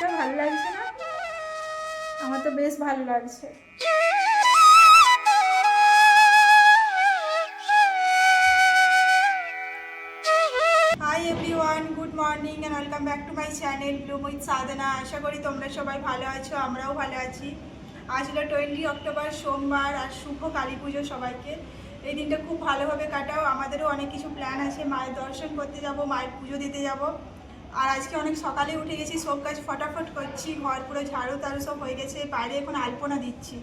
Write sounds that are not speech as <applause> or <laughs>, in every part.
মুখটা ভালো লাগছে না? আমার তো বেশ ভালো লাগছে। Hi everyone good morning and welcome back to my channel bloom with Sadhana আশা করি তোমরা সবাই ভালো আছো, আমরাও ভালো আছি। আজ হলো টোয়েন্টি অক্টোবর, সোমবার আর শুভ কালী পুজো সবাইকে। এই দিনটা খুব ভালোভাবে কাটাও। আমাদেরও অনেক কিছু প্ল্যান আছে। মায়ের দর্শন করতে যাব, মায়ের পুজো দিতে যাব। আর আজকে অনেক সকালে উঠে গেছি, সব কাজ ফটাফট করছি, ঘর পুরো ঝাড়ু তাড়ু সব হয়ে গেছে, বাইরে এখন আলপনা দিচ্ছি।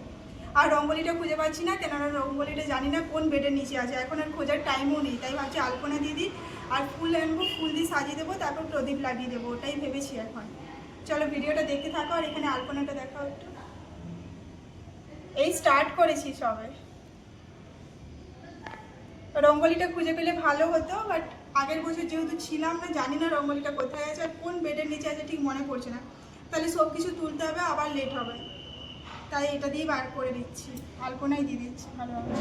আর রঙ্গোলিটা খুঁজে পাচ্ছি না, কেননা রঙ্গোলিটা জানি না কোন বেডের নিচে আছে, এখন আর খোঁজার টাইমও নেই, তাই ভাবছি আলপনা দিয়ে দিই আর ফুল আনব, ফুল দিয়ে সাজিয়ে দেবো, তারপর প্রদীপ লাগিয়ে দেবো, ওটাই ভেবেছি এখন। চলো ভিডিওটা দেখতে থাকো আর এখানে আলপনাটা দেখাও একটু। এই স্টার্ট করেছি সবে। রঙ্গোলিটা খুঁজে পেলে ভালো হতো বাট আগের বছর যেহেতু ছিলাম না, জানি না রঙ্গোলিটা কোথায় আছে আর কোন বেডের নিচে আছে ঠিক মনে পড়ছে না। তাহলে সব কিছু তুলতে হবে, আবার লেট হবে। তাই এটা দিয়ে বার করে দিচ্ছি। আলপনাই দিয়ে দিচ্ছি, ভালোভাবে।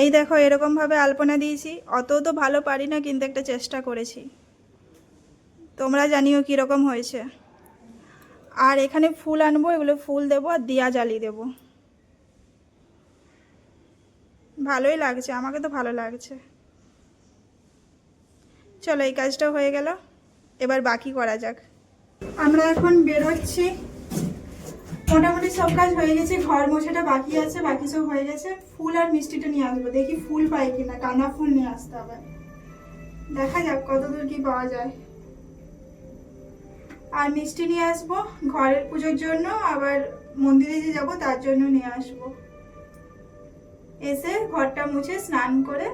এই দেখো, এরকমভাবে আলপনা দিয়েছি। অত তো ভালো পারি না, কিন্তু একটা চেষ্টা করেছি। তোমরা জানিও কীরকম হয়েছে। আর এখানে ফুল আনব, এগুলো ফুল দেবো আর দিয়া জ্বালিয়ে দেবো। ভালোই লাগছে, আমাকে তো ভালো লাগছে। চলো, এই কাজটা হয়ে গেল, এবার বাকি করা যাক। আমরা এখন বের হচ্ছি। মোটামুটি সব কাজ হয়ে গেছে, ঘর মোছাটা বাকি আছে, বাকি সব হয়ে গেছে। ফুল আর মিষ্টিটা নিয়ে আসব, দেখি ফুল পাই কিনা, কানা ফুল নিয়ে আসতে হবে। দেখা যাক কতদূর কি পাওয়া যায়। আর মিষ্টি নিয়ে আসব, ঘরের পুজোর জন্য, আবার মন্দিরে যে যাব, তার জন্য নিয়ে আসব। এসে ঘরটা মুছে স্নান করে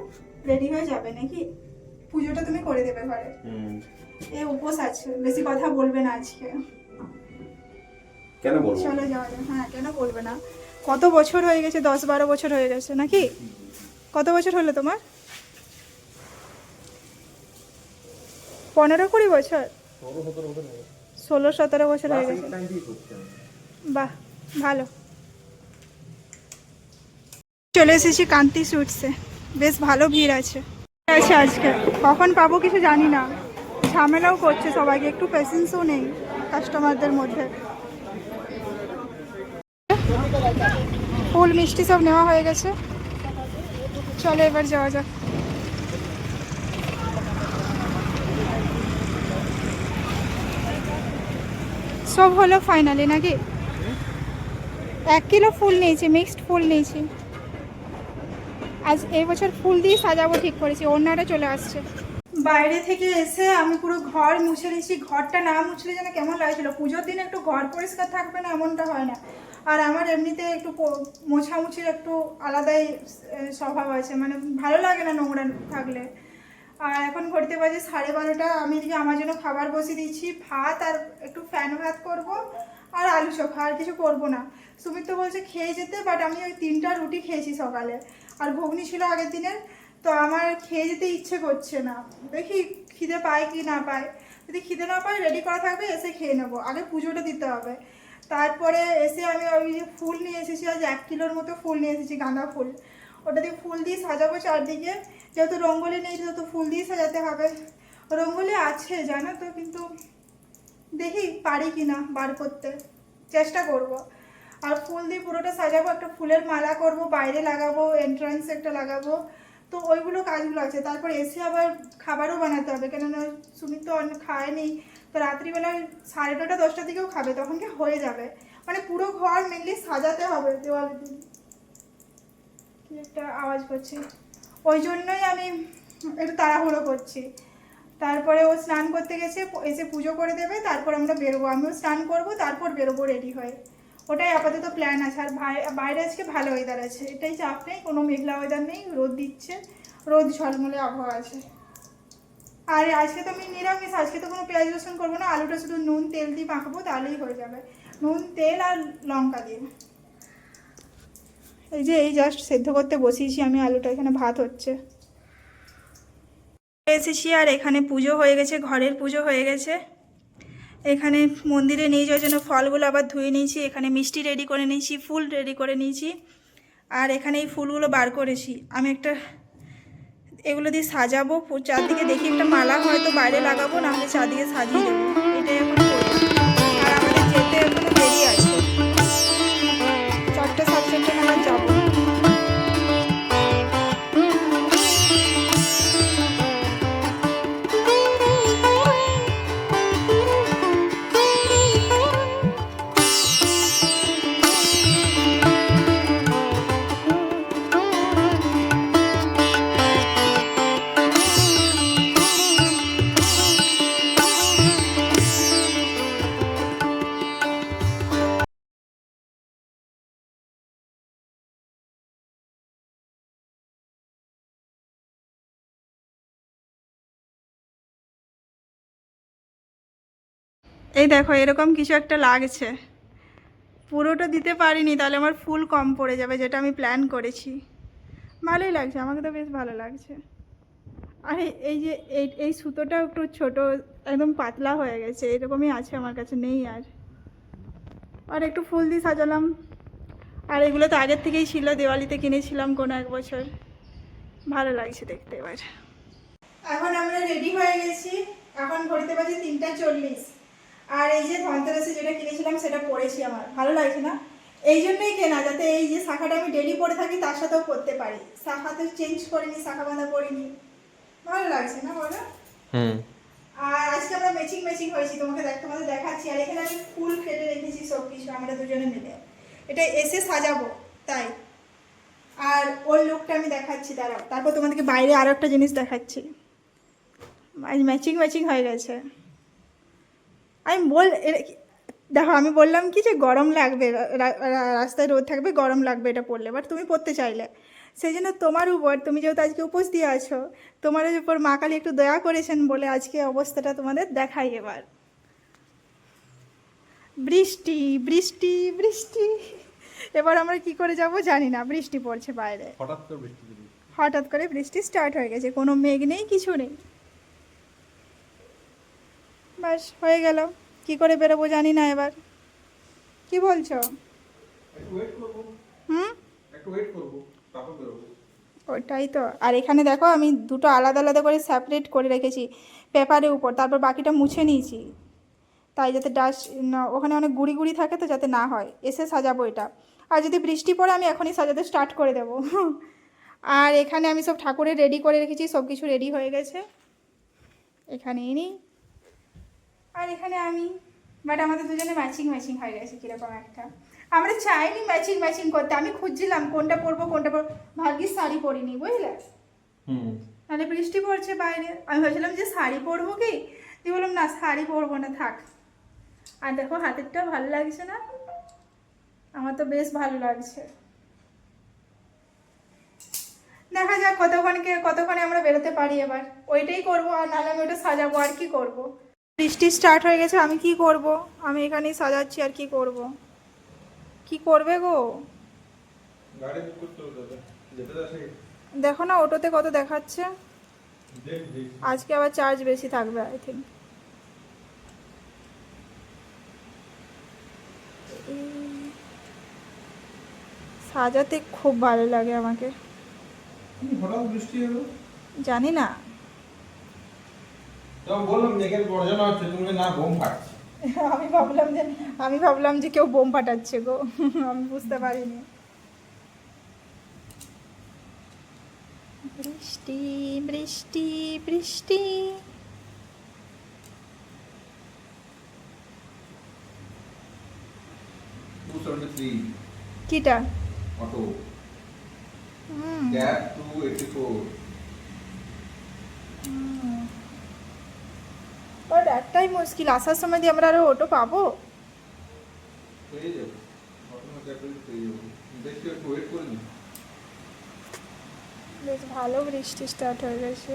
রেডি হয়ে যাবে নাকি? পুজোটা তুমি করে দেবে ঘরে। এ উপোস আছে বেশি কথা বলবে না আজকে। কেন বলব? চলো যাওয়া হ্যাঁ কেন বলবে না? কত বছর হয়ে গেছে? দশ বারো বছর হয়ে গেছে নাকি? কত বছর হলো তোমার? পনেরো কুড়ি বছর? ষোলো সতেরো বছর হয়ে গেছে। বাহ ভালো। চলে এসেছি কান্তি সুটসে বেশ ভালো ভিড় আছে। আছে আজকে। কখন পাবো কিছু জানি না। ঝামেলাও করছে সবাইকে, একটু পেশেন্সও নেই কাস্টমারদের মধ্যে। ফুল মিষ্টি সব নেওয়া হয়ে গেছে। চলো এবার যাওয়া যাক। সব হলো ফাইনালি নাকি? এক কিলো ফুল নিয়েছি মিক্সড ফুল নিয়েছি। আজ এই বছর ফুল দিয়ে সাজাবো ঠিক করেছি অন্যটা চলে আসছে। বাইরে থেকে এসে আমি পুরো ঘর মুছে নিয়েছি, ঘরটা না মুছলে যেন কেমন লাগছিল। পুজোর দিন একটু ঘর পরিষ্কার থাকবে না এমনটা হয় না। আর আমার এমনিতে একটু মোছামুছির একটু আলাদাই স্বভাব আছে মানে ভালো লাগে না নোংরা থাকলে। আর এখন ঘড়িতে বাজে সাড়ে বারোটা, আমি এদিকে আমার জন্য খাবার বসিয়ে দিচ্ছি, ভাত আর একটু ফ্যান ভাত করব। আর আলু চোখা আর কিছু করব না। সুমিত তো বলছে খেয়ে যেতে বাট আমি ওই তিনটা রুটি খেয়েছি সকালে। আর ঘুগনি ছিল আগের দিনের, তো আমার খেয়ে যেতে ইচ্ছে করছে না। দেখি খিদে পায় কি না পায়। যদি খিদে না পাই রেডি করা থাকবে, এসে খেয়ে নেব। আগে পুজোটা দিতে হবে। তারপরে এসে আমি ওই যে ফুল নিয়ে এসেছি, আজ এক কিলোর মতো ফুল নিয়ে এসেছি, গাঁদা ফুল। ওটা দিয়ে ফুল দিয়ে সাজাবো চারদিকে। যেহেতু রঙ্গোলি নেই যেহেতু ফুল দিয়ে সাজাতে হবে। রঙ্গোলি আছে, জানো তো, কিন্তু দেখি পারি কি না বার করতে। চেষ্টা করব। আর ফুল দিয়ে পুরোটা সাজাবো, একটা ফুলের মালা করব, বাইরে লাগাবো এন্ট্রান্স একটা লাগাবো। তো ওইগুলো কাজগুলো আছে। তারপর এসে আবার খাবারও বানাতে হবে। কেননা সুমিত তো অনেক খায়নি। তো রাত্রিবেলা সাড়ে নটা দশটার দিকেও খাবে। তখন কি হয়ে যাবে? মানে পুরো ঘর মেনলি সাজাতে হবে দেওয়ালের দিন কি একটা আওয়াজ করছে। ওই জন্যই আমি একটু তাড়াহুড়ো করছি। তারপরে ও স্নান করতে গেছে এসে পুজো করে দেবে, তারপর আমরা বেরোবো। আমিও স্নান করব, তারপর বেরোবো রেডি হয়ে। ওটাই আপাতত প্ল্যান আছে। আর বাইরে আজকে ভালো ওয়েদার আছে। এটাই চাপ নেই, কোনো মেঘলা ওয়েদার নেই, রোদ দিচ্ছে, রোদ ঝলমলে আবহাওয়া আছে। আর আজকে তো আমি নিরামিষ, আজকে তো কোনো পেঁয়াজ রসুন করব না, আলুটা শুধু নুন, তেল দিয়ে মাখাবো, তাহলেই হয়ে যাবে। নুন, তেল আর লঙ্কা দিয়ে। এই যে, এই জাস্ট সেদ্ধ করতে বসিয়েছি আমি আলুটা, এখানে ভাত হচ্ছে। এসেছি আর এখানে পুজো হয়ে গেছে, ঘরের পুজো হয়ে গেছে। এখানে মন্দিরে নিয়ে যাওয়ার জন্য ফলগুলো আবার ধুয়ে নিয়েছি, এখানে মিষ্টি রেডি করে নিয়েছি, ফুল রেডি করে নিয়েছি। আর এখানে এই ফুলগুলো বার করেছি। আমি একটা, এগুলো দিয়ে সাজাবো চারদিকে দেখি একটা মালা হয়তো বাইরে লাগাবো, না হলে চারদিকে সাজিয়ে দেবো। এটাই এখন আর আমাদের যেতে এখনও দেরি আছে। এই দেখো, এরকম কিছু একটা লাগছে। পুরোটা দিতে পারিনি, তাহলে আমার ফুল কম পড়ে যাবে, যেটা আমি প্ল্যান করেছি। ভালোই লাগছে, আমাকে তো বেশ ভালো লাগছে। আরে, এই যে, এই এই সুতোটা একটু ছোট, একদম পাতলা হয়ে গেছে, এরকমই আছে আমার কাছে, নেই আর। আর একটু ফুল দিয়ে সাজালাম। আর এগুলো তো আগের থেকেই ছিল, দেওয়ালিতে কিনেছিলাম কোনো এক বছর। ভালো লাগছে দেখতে এবার। এখন আমরা রেডি হয়ে গেছি, এখন ঘড়িতে বাজে তিনটা চল্লিশ। আর এই যে ধনতেরাসে যেটা কিনেছিলাম সেটা পরেছি আমার। ভালো লাগছে না? এই জন্যই কেনা যাতে এই যে শাখাটা আমি ডেলি পরে থাকি তার সাথেও পরতে পারি। শাখা তো চেঞ্জ করিনি শাখা বাঁধা পরিনি। ভালো লাগছে না বলো? হুম। আর আজকে আমরা ম্যাচিং ম্যাচিং হয়েছি তোমাকে দেখ তোমাদের দেখাচ্ছি। আর এখানে আমি ফুল কেটে রেখেছি সব কিছু আমরা দুজনে মিলে। এটা এসে সাজাবো তাই। আর ওর লুকটা আমি দেখাচ্ছি দাঁড়াও। তারপর তোমাদেরকে বাইরে আরও একটা জিনিস দেখাচ্ছি। আজ ম্যাচিং ম্যাচিং হয়ে গেছে। আমি বল দেখো আমি বললাম কি যে গরম লাগবে রাস্তায় রোদ থাকবে গরম লাগবে এটা পড়লে বাট তুমি পড়তে চাইলে। সেই জন্য তোমার উপর তুমি যেহেতু আজকে উপোস দিয়ে আছো তোমার উপর মা কালী একটু দয়া করেছেন বলে আজকে অবস্থাটা তোমাদের দেখাই এবার। বৃষ্টি বৃষ্টি বৃষ্টি। এবার আমরা কি করে যাব জানি না বৃষ্টি পড়ছে বাইরে। হঠাৎ করে বৃষ্টি হঠাৎ করে বৃষ্টি স্টার্ট হয়ে গেছে কোনো মেঘ নেই কিছু নেই। ব্যাস হয়ে গেল। কি করে বেরোবো জানি না এবার। কি বলছো? হুম? ওটাই তো। আর এখানে দেখো আমি দুটো আলাদা আলাদা করে সেপারেট করে রেখেছি পেপারের উপর। তারপর বাকিটা মুছে নিয়েছি। তাই যাতে ডাস্ট না ওখানে অনেক গুড়ি গুড়ি থাকে তো যাতে না হয়। এসে সাজাবো এটা। আর যদি বৃষ্টি পড়ে আমি এখনই সাজাতে স্টার্ট করে দেবো। আর এখানে আমি সব ঠাকুরের রেডি করে রেখেছি সব কিছু রেডি হয়ে গেছে। এখানেই নেই আর এখানে আমি বাট আমাদের দুজনে ম্যাচিং ম্যাচিং হয়ে গেছে কীরকম একটা। আমরা চাইনি ম্যাচিং ম্যাচিং করতে। আমি খুঁজছিলাম কোনটা পরবো কোনটা পরবো। ভাগ্যিস শাড়ি পরিনি বুঝলে? তাহলে বৃষ্টি পড়ছে বাইরে। আমি ভাবছিলাম যে শাড়ি পরবো কি? তুই বললাম না শাড়ি পরবো না থাক। আর দেখো হাতেরটা ভালো লাগছে না? আমার তো বেশ ভালো লাগছে। দেখা যাক কতক্ষণকে কতক্ষণে আমরা বেরোতে পারি এবার। ওইটাই করব আর নাহলে আমি ওটা সাজাবো আর কি করব। বৃষ্টি স্টার্ট হয়ে গেছে আমি কি করব? আমি এখানেই সাজাচ্ছি আর কি করব। কি করবে গো? দেখো না অটোতে কত দেখাচ্ছে। দেখ দেখ আজকে আবার চার্জ বেশি থাকবে আই থিঙ্ক সাজাতে খুব ভালো লাগে আমাকে। হঠাৎ বৃষ্টি হলো? জানি না। তো আমি বললাম মেঘের গর্জনা হচ্ছে তুমি না বোম ফাটছে <laughs> আমি ভাবলাম যে আমি ভাবলাম যে কেউ বোম ফাটাচ্ছে গো। <laughs> আমি বুঝতে পারিনি। বৃষ্টি বৃষ্টি বৃষ্টি। কিটা? Auto. Hmm. Cab to eighty four but একটাই মুশকিল আসার সময় দিয়ে আমরা আরও অটো পাবো? বেশ ভালো বৃষ্টি স্টার্ট হয়ে গেছে।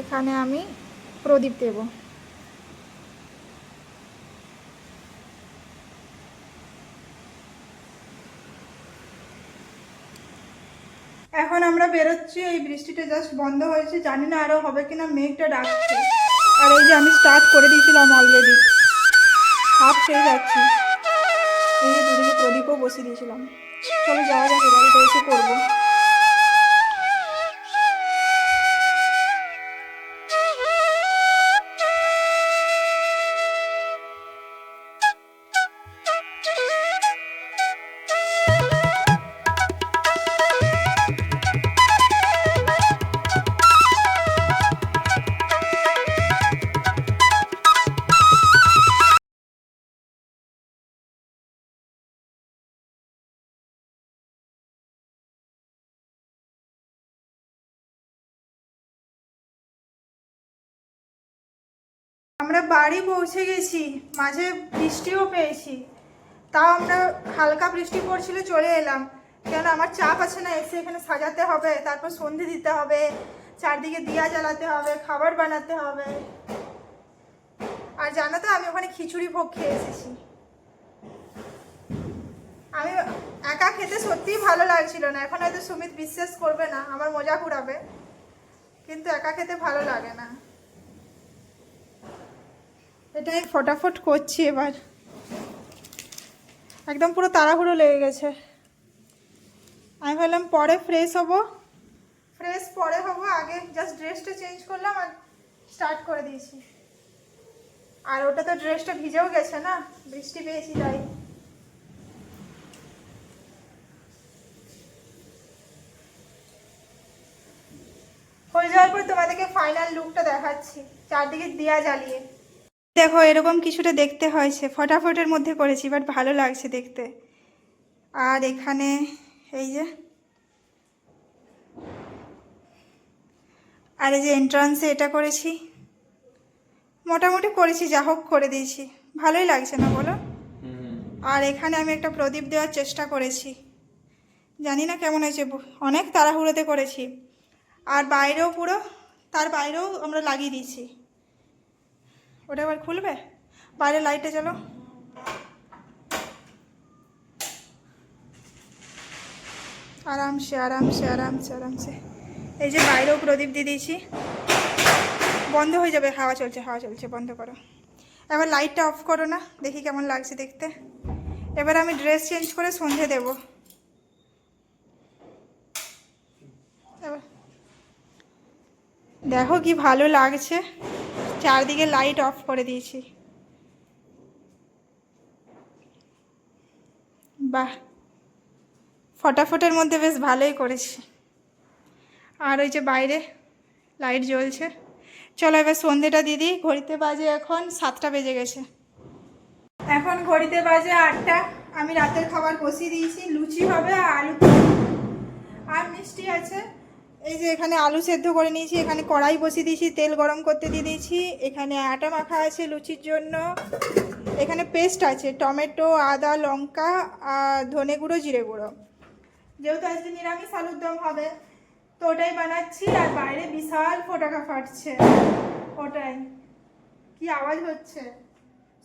এখানে আমি প্রদীপ দেব। এখন আমরা বেরোচ্ছি, এই বৃষ্টিটা জাস্ট বন্ধ হয়েছে, জানি না আরও হবে কিনা, মেঘটা ডাকছে। আর এই যে আমি স্টার্ট করে দিয়েছিলাম অলরেডি হাফ খেয়ে যাচ্ছি। এই দুদিকে প্রদীপও বসিয়ে দিয়েছিলাম। চলো যাওয়া এবার এটা এসে করব। বাড়ি পৌঁছে গেছি, মাঝে বৃষ্টিও পেয়েছি। তাও আমরা হালকা বৃষ্টি পড়ছিল চলে এলাম। কেন আমার চাপ আছে না, এসে এখানে সাজাতে হবে, তারপর সন্ধে দিতে হবে, চারদিকে দিয়া জ্বালাতে হবে, খাবার বানাতে হবে। আর জানো তো, আমি ওখানে খিচুড়ি ভোগ খেয়ে এসেছি। আমি একা খেতে সত্যিই ভালো লাগছিল না, এখন হয়তো সুমিত বিশ্বাস করবে না, আমার মজা উড়াবে কিন্তু একা খেতে ভালো লাগে না। এটাই ফটাফট করছি এবার। একদম পুরো তাড়াহুড়ো লেগে গেছে। আমি ভাবলাম পরে ফ্রেশ হব। ফ্রেশ পরে হব, আগে জাস্ট ড্রেসটা চেঞ্জ করলাম আর স্টার্ট করে দিয়েছি। আর ওটা তো ড্রেসটা ভিজেও গেছে না, বৃষ্টি পেয়েছি তাই। হয়ে যাওয়ার পর তোমাদেরকে ফাইনাল লুকটা দেখাচ্ছি, চারদিকে দিয়া জ্বালিয়ে। দেখো এরকম কিছুটা দেখতে হয়েছে। ফটাফটের মধ্যে করেছি বাট ভালো লাগছে দেখতে। আর এখানে এই যে আর এই যে এন্ট্রান্সে এটা করেছি। মোটামুটি করেছি যা হোক করে দিয়েছি। ভালোই লাগছে না বলো? আর এখানে আমি একটা প্রদীপ দেওয়ার চেষ্টা করেছি। জানি না কেমন হয়েছে অনেক তাড়াহুড়োতে করেছি। আর বাইরেও পুরো তার বাইরেও আমরা লাগিয়ে দিয়েছি। ওটা এবার খুলবে? বাইরে লাইটে চলো। আরামসে আরামসে আরামসে আরামসে। এই যে বাইরেও প্রদীপ দিয়ে দিয়েছি। বন্ধ হয়ে যাবে, হাওয়া চলছে হাওয়া চলছে, বন্ধ করো। এবার লাইটটা অফ করো না, দেখি কেমন লাগছে দেখতে। এবার আমি ড্রেস চেঞ্জ করে সন্ধে দেব এবার দেখো কি ভালো লাগছে। চারদিকে লাইট অফ করে দিয়েছি। বাহ। ফটাফটের মধ্যে বেশ ভালোই করেছি। আর ওই যে বাইরে লাইট জ্বলছে। চলো এবার সন্ধেটা দিদি ঘড়িতে বাজে এখন সাতটা বেজে গেছে। এখন ঘড়িতে বাজে আটটা। আমি রাতের খাবার বসিয়ে দিয়েছি। লুচি হবে আর আলু। আর মিষ্টি আছে। এই যে এখানে আলু সেদ্ধ করে নিয়েছি, এখানে কড়াই বসিয়ে দিয়েছি, তেল গরম করতে দিয়ে দিয়েছি, এখানে আটা মাখা আছে লুচির জন্য, এখানে পেস্ট আছে, টমেটো, আদা, লঙ্কা, আর ধনে গুঁড়ো, জিরে গুঁড়ো। যেহেতু আজকে নিরামিষ আলুর দম হবে, তো ওটাই বানাচ্ছি, আর বাইরে বিশাল ফোটাকা ফাটছে, ওটাই। কি আওয়াজ হচ্ছে?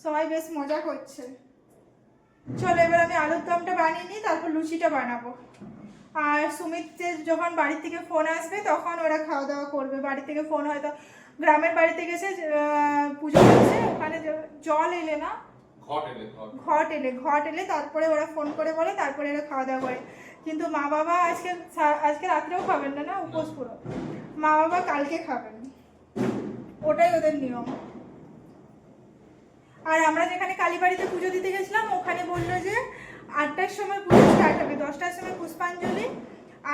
সবাই বেশ মজা করছে। চলো, এবার আমি আলুর দমটা বানিয়ে নিই, তারপর লুচিটা বানাবো। আর সুমিতদের যখন বাড়ি থেকে ফোন আসবে তখন ওরা খাওয়া দাওয়া করবে। বাড়ি থেকে ফোন হয়তো গ্রামের বাড়িতে গেছে পুজো করছে ওখানে জল এলে না? ঘট এলে ঘট। ঘট এলে ঘট এলে তারপরে ওরা ফোন করে বলে তারপরে এরা খাওয়া দাওয়া করে। কিন্তু মা বাবা আজকে আজকে রাত্রেও খাবেন না? না। উপোস পুরো। মা বাবা কালকে খাবেন। ওটাই ওদের নিয়ম। আর আমরা যেখানে কালীবাড়িতে পুজো দিতে গেছিলাম ওখানে বলল যে আটটার সময় পুজো স্টার্ট হবে, দশটার সময় পুষ্পাঞ্জলি।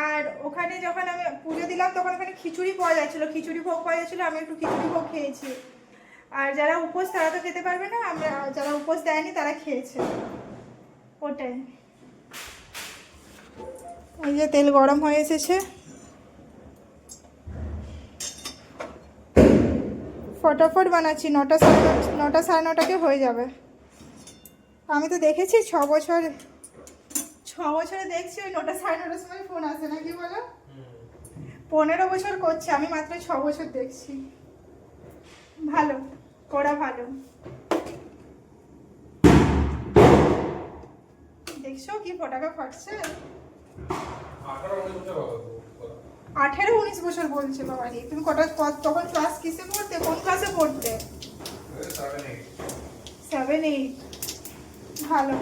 আর ওখানে যখন আমি পুজো দিলাম, তখন ওখানে খিচুড়ি পাওয়া যাচ্ছিল। খিচুড়ি ভোগ পাওয়া যাচ্ছিল, আমি একটু খিচুড়ি ভোগ খেয়েছি। আর যারা উপোস, তারা তো খেতে পারবে না, আমরা যারা উপোস দেয়নি, তারা খেয়েছে। ওটাই। এই যে তেল গরম হয়ে এসেছে। ফটাফট বানাচ্ছি, নটা সাড়ে নটা সাড়ে নটাকে হয়ে যাবে। আমি তো দেখেছি ছ বছর ছ বছরে দেখছি ওই নটা সাড়ে নটার সময় ফোন আসে নাকি বলো? পনেরো বছর করছে আমি মাত্র ছ বছর দেখছি। ভালো করা ভালো। দেখছ কি ফটাকা ফাটছে আঠারো উনিশ বছর বলছে বাবারি তুমি কটা তখন ক্লাস কিসে পড়তে? কোন ক্লাসে পড়তে। সেভেন এইট ভালো।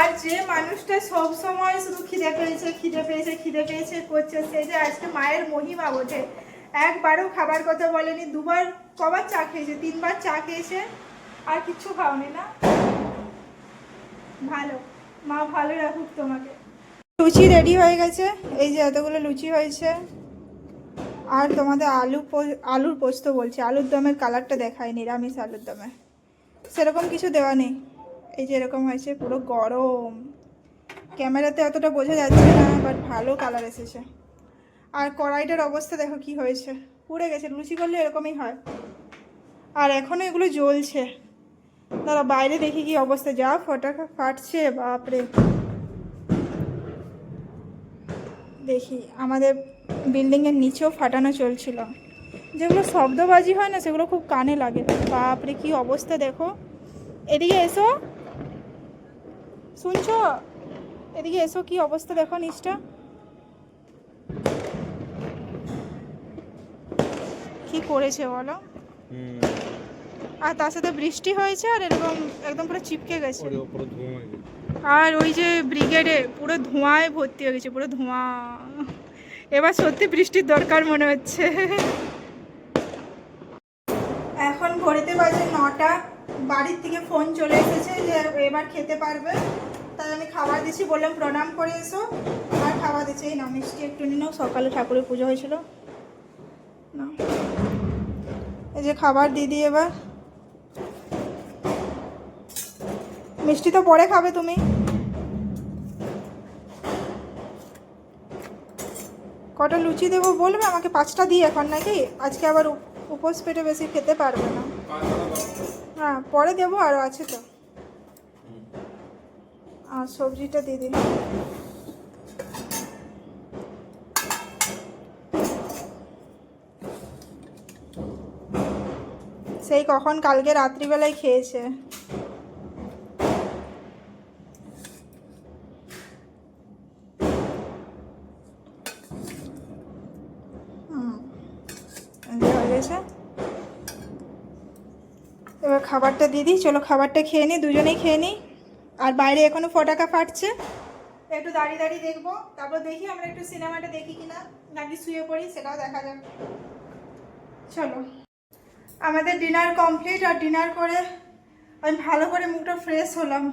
আর যে মানুষটা সব সময় শুধু খিদে পেয়েছে খিদে পেয়েছে খিদে পেয়েছে করছে, সে যে আজকে মায়ের মহিমা ওঠে একবারও খাবার কথা বলেনি, দুবার, কবার চা খেয়েছে, তিনবার চা খেয়েছে, আর কিচ্ছু খাওনি না। ভালো, মা ভালো রাখুক তোমাকে। লুচি রেডি হয়ে গেছে, এই যে এতগুলো লুচি হয়েছে। আর তোমাদের আলু আলুর পোস্ত বলছি, আলুর দমের কালারটা দেখায়, নিরামিষ আলুর দমে। সেরকম কিছু দেওয়া নেই। এই যে এরকম হয়েছে, পুরো গরম। ক্যামেরাতে অতটা বোঝা যাচ্ছে না বাট ভালো কালার এসেছে। আর কড়াইটার অবস্থা দেখো কি হয়েছে। পুড়ে গেছে, লুচি করলে এরকমই হয়। আর এখনও এগুলো জ্বলছে। দাঁড়া বাইরে দেখি কি অবস্থা। যা ফটা ফাটছে, বাপরে। দেখি, আমাদের বিল্ডিংয়ের নিচেও ফাটানো চলছিল। যেগুলো শব্দবাজি হয় না, সেগুলো খুব কানে লাগে। বাপরে, কি অবস্থা দেখো। এদিকে এসো। শুনছো? এদিকে এসো কি অবস্থা দেখো নিচটা। কি করেছে বলো? আর তার সাথে বৃষ্টি হয়েছে আর এরকম একদম পুরো চিপকে গেছে। আর ওই যে ব্রিগেডে পুরো ধোঁয়ায় ভর্তি হয়ে গেছে পুরো ধোঁয়া। এবার সত্যি বৃষ্টির দরকার মনে হচ্ছে। এখন ঘড়িতে বাজে নটা। বাড়ির থেকে ফোন চলে এসেছে যে এবার খেতে পারবে। তাই আমি খাবার দিচ্ছি, বললাম প্রণাম করে এসো। আর খাবার দিচ্ছি, এই না মিষ্টি একটু নাও। সকালে ঠাকুরের পুজো হয়েছিল। না এই যে খাবার দিদি এবার। মিষ্টি তো পরে খাবে তুমি। কটা লুচি দেবো বলবে? আমাকে পাঁচটা দিই এখন নাকি? আজকে আবার উপ- উপোস পেটে বেশি খেতে পারবে না। হ্যাঁ পরে দেবো আরও আছে তো। আর সবজিটা দিয়ে দিন সেই কখন কালকে রাত্রিবেলায় খেয়েছে। হুম। হয়ে গেছে। এবার খাবারটা দিয়ে দিই। চলো খাবারটা খেয়ে নিই, দুজনেই খেয়ে নিই। আর বাইরে এখনও ফটাকা ফাটছে। একটু দাঁড়িয়ে দাঁড়িয়ে দেখব। তারপর দেখি আমরা একটু সিনেমাটা দেখি কিনা, নাকি শুয়ে পড়ি, সেটাও দেখা যাক। চলো। আমাদের ডিনার কমপ্লিট, আর ডিনার করে আমি ভালো করে মুখটা ফ্রেশ হলাম।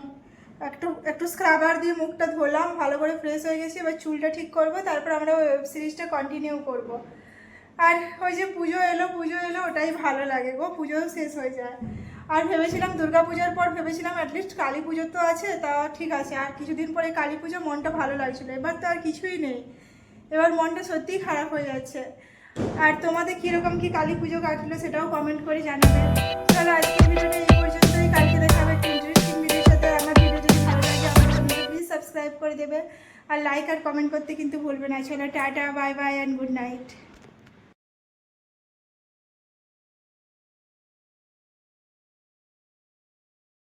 একটু একটু স্ক্রাবার দিয়ে মুখটা ধোলাম ভালো করে ফ্রেশ হয়ে গেছি। এবার চুলটা ঠিক করব, তারপর আমরা ওয়েব সিরিজটা কন্টিনিউ করব। আর ওই যে পুজো এলো, পুজো ওটাই ভালো লাগে গো, পুজোও শেষ হয়ে যায়। আর ভেবেছিলাম দুর্গা পুজোর পর ভেবেছিলাম অ্যাটলিস্ট কালী পুজো তো আছে, তা ঠিক আছে। আর কিছুদিন পরে কালী পুজো, মনটা ভালো লাগছিল। এবার তো আর কিছুই নেই। এবার মনটা সত্যিই খারাপ হয়ে যাচ্ছে। আর তোমাদের কীরকম কি কালী পুজো কাটলো সেটাও কমেন্ট করে জানাবে। তাহলে আজকের ভিডিওটা এই পর্যন্তই। কালকে দেখা হবে একটা ইন্টারেস্টিং ভিডিওর সাথে। আমার ভিডিও যদি ভালো লাগে, আমার চ্যানেলকে প্লিজ সাবস্ক্রাইব করে দেবে। আর লাইক আর কমেন্ট করতে কিন্তু ভুলবে না। চলো tata bye bye and good night